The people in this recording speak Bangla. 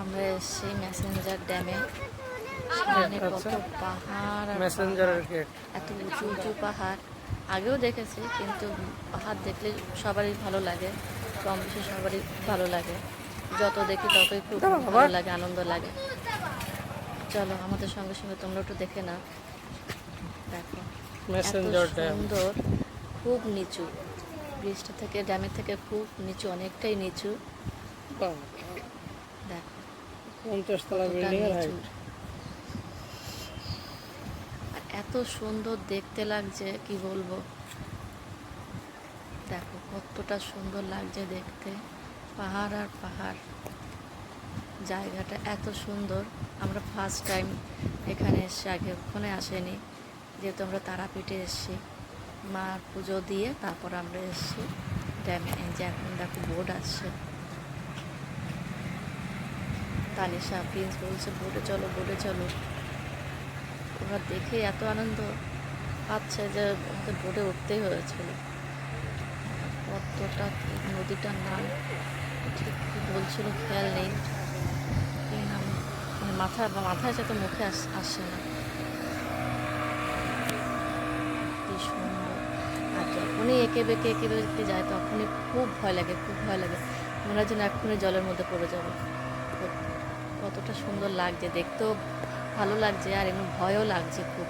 আমরা এসেছি ম্যাসেঞ্জার ড্যামে কত। পাহাড় মেসেঞ্জারের গেট এত উঁচু উঁচু পাহাড়। আগেও দেখেছি কিন্তু পাহাড় দেখলে সবারই ভালো লাগে। কম বেশি সবারই ভালো লাগে। যত দেখি ততই খুব ভালো লাগে আনন্দ লাগে। চলো আমাদের সঙ্গে সঙ্গে তোমরা একটু দেখে না দেখো সুন্দর খুব নিচু। ব্রিজটা থেকে ড্যামের থেকে খুব নিচু অনেকটাই নিচু। পঞ্চাশ তলা বিল্ডিং এর হাইট আর এত সুন্দর দেখতে লাগছে কি বলব? দেখো কতটা সুন্দর লাগছে দেখতে। পাহাড় আর পাহাড়। জায়গাটা এত সুন্দর। আমরা ফার্স্ট টাইম এখানে এসছি আগে ওখানে আসেনি। যেহেতু আমরা তারাপীঠে এসছি। মার পুজো দিয়ে তারপর আমরা এসছি। ড্যামে যে এখন দেখো বোর্ড আসছে তানিশা প্রিন্স বলছে, বোটে চলো বোটে চলো। ওরা দেখে এত আনন্দ পাচ্ছে যে আমাদের বোটে উঠতেই হয়েছিল। কতটা নদীটার নাম, ঠিক বলছিল খেয়াল নেই। কি নাম মানে মাথা, মাথায় সাথে মুখে আস- না। যখনই এঁকে বেঁকে এঁকে বেঁকে যায়, তখনই খুব ভয় লাগে, খুব ভয় লাগে। মনে হয় যেন এক্ষুনি জলের মধ্যে পড়ে যাবে। কতটা সুন্দর লাগছে দেখতেও ভালো লাগছে আর এমনি ভয়ও লাগছে খুব।